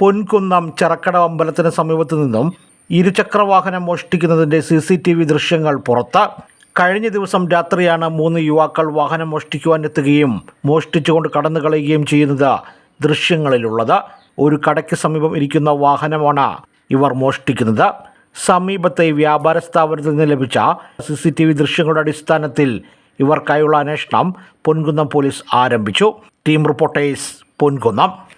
പൊൻകുന്നം ചെറക്കട അമ്പലത്തിന് സമീപത്തു നിന്നും ഇരുചക്രവാഹനം മോഷ്ടിക്കുന്നതിന്റെ സി സി ടി വി ദൃശ്യങ്ങൾ പുറത്ത്. കഴിഞ്ഞ ദിവസം രാത്രിയാണ് മൂന്ന് യുവാക്കൾ വാഹനം മോഷ്ടിക്കുവാൻ എത്തുകയും മോഷ്ടിച്ചുകൊണ്ട് കടന്നു കളയുകയും ചെയ്യുന്നത് ദൃശ്യങ്ങളിലുള്ളത്. ഒരു കടയ്ക്ക് സമീപം ഇരിക്കുന്ന വാഹനമാണ് ഇവർ മോഷ്ടിക്കുന്നത്. സമീപത്തെ വ്യാപാര സ്ഥാപനത്തിൽ നിന്ന് ലഭിച്ച സി സി ടി വി ദൃശ്യങ്ങളുടെ അടിസ്ഥാനത്തിൽ ഇവർക്കായുള്ള അന്വേഷണം പൊൻകുന്നം പോലീസ് ആരംഭിച്ചു. Team reporters Ponkunnam.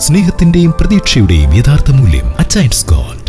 സ്നേഹത്തിന്റെയും പ്രതീക്ഷയുടെയും യഥാർത്ഥ മൂല്യം അച്ചൈൻസ് ഗോൾഡ്